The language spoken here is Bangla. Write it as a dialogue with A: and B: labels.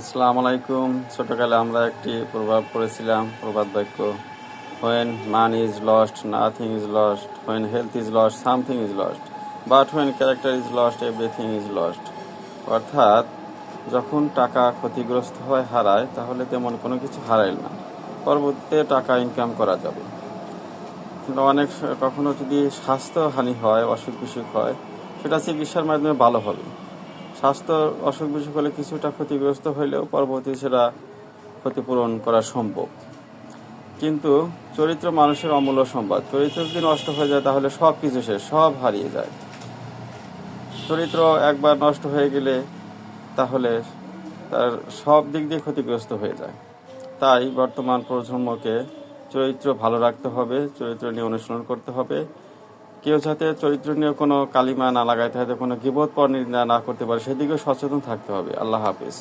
A: আসসালামু আলাইকুম ছোটকালে আমরা একটি প্রভাব পড়েছিলাম, প্রবাদ বাক্য। When man is lost nothing is lost when health is lost something is lost but when character is lost everything is lost অর্থাৎ, যখন টাকা ক্ষতিগ্রস্ত হয়, হারায়, তাহলে তেমন কোনো কিছু হারাইল না। পরবর্তীতে টাকা ইনকাম করা যাবে। কিন্তু অনেক কখনো যদি স্বাস্থ্যহানি হয় অসুখ বিসুখ হয়, সেটা চিকিৎসার মাধ্যমে ভালো হবে। স্বাস্থ্য অসুখ বিসুখ হলে কিছুটা ক্ষতিগ্রস্ত হইলেও পরবর্তী সেটা ক্ষতিপূরণ করা সম্ভব। কিন্তু চরিত্র মানুষের অমূল্য সম্পদ চরিত্র যদি নষ্ট হয়ে যায় তাহলে সব কিছু শেষ, সব হারিয়ে যায়। চরিত্র একবার নষ্ট হয়ে গেলে তাহলে তার সব দিক দিয়ে ক্ষতিগ্রস্ত হয়ে যায়। তাই বর্তমান প্রজন্মকে চরিত্র ভালো রাখতে হবে, চরিত্র নিয়ে অনুশীলন করতে হবে। কেউ যাতে চরিত্র নিয়ে কোনো কালিমা না লাগাইতে হয়, কোনো গিবোধ পর না করতে পারে, সেদিকেও সচেতন থাকতে হবে। আল্লাহ হাফিজ।